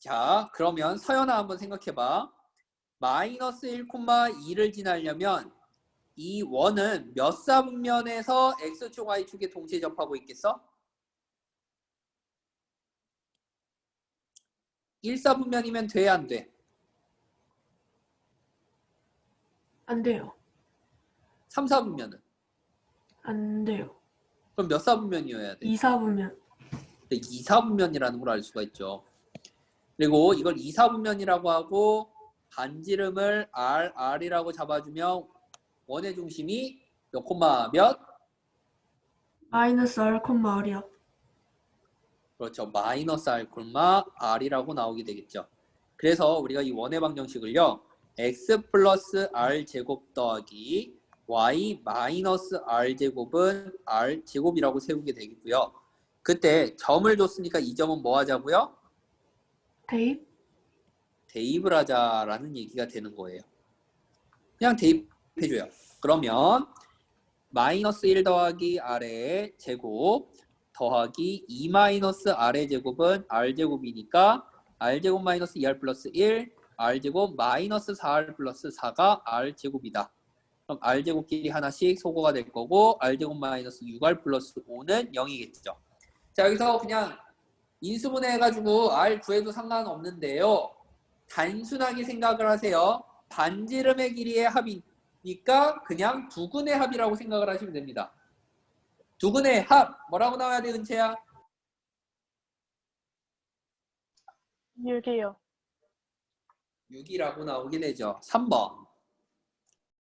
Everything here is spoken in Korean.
자, 그러면 서연아 한번 생각해봐. 마이너스 1,2를 지나려면 이 원은 몇 사분면에서 x축, y축에 동시에 접하고 있겠어? 1사분면이면 돼, 안 돼? 안 돼요. 3사분면은? 안 돼요. 그럼 몇 사분면이어야 돼? 2사분면. 2사분면이라는 걸 알 수가 있죠. 그리고 이걸 2사분면이라고 하고 반지름을 R, R이라고 잡아주면 원의 중심이 몇 콤마 몇? 마이너스 R, R이요. 그렇죠. 마이너스 R 콤마 R이라고 나오게 되겠죠. 그래서 우리가 이 원의 방정식을요. X 플러스 R 제곱 더하기 Y 마이너스 R 제곱은 R 제곱이라고 세우게 되겠고요. 그때 점을 줬으니까 이 점은 뭐 하자고요? 대입? 대입을 하자라는 얘기가 되는 거예요. 그냥 대입해줘요. 그러면 마이너스 1 더하기 R의 제곱 더하기 2 마이너스 R의 제곱은 R제곱이니까 R제곱 마이너스 2R 플러스 1 R제곱 마이너스 4R 플러스 4가 R제곱이다. 그럼 R제곱끼리 하나씩 소거가 될 거고 R제곱 마이너스 6R 플러스 5는 0이겠죠. 자 여기서 그냥 인수분해 해가지고 R 구해도 상관없는데요. 단순하게 생각을 하세요. 반지름의 길이의 합이니까 그냥 두근의 합이라고 생각을 하시면 됩니다. 두근의 합 뭐라고 나와야 돼 은채야? 6이요. 6이라고 나오게 되죠. 3번.